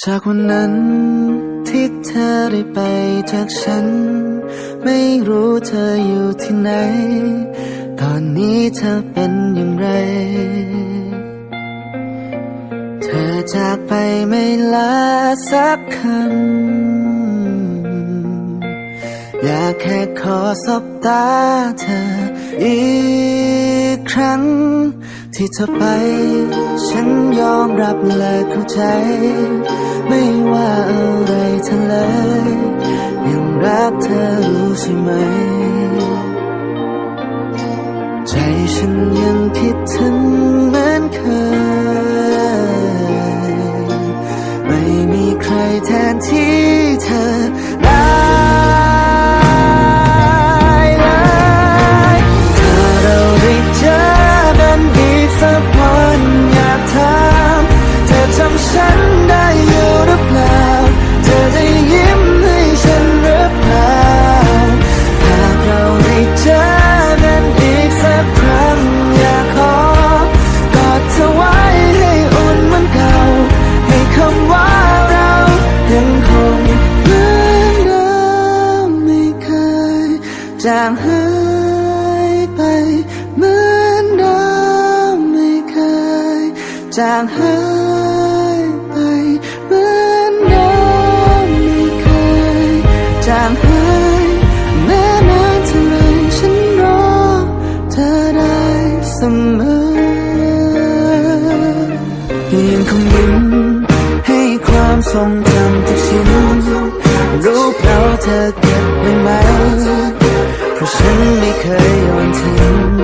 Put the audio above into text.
จากวันนั้นที่เธอได้ไปจากฉัน ไม่รู้เธออยู่ที่ไหน ตอนนี้เธอเป็นอย่างไร เธอจากไปไม่ลาสักคำ อยากแค่ขอสบตาเธอ อีกครั้ง ที่เธอไป ฉันยอมรับและเข้าใจ ไม่ว่าอะไรเธอเลยยังรักเธอรู้ใช่ไหม ใจฉันยังคิดถึงเหมือนเคย จางหายไปเหมือนน้ำไม่เคย จางหายไปเหมือนน้ำไม่เคย จางหายแม้นานเท่าไรฉันรอเธอได้เสมอยังคงยิ้มให้ความทรงจำทุกชิ้นรู้เพราเธอเก็บไว้ไหม ไม่เคยโอนทิ้ง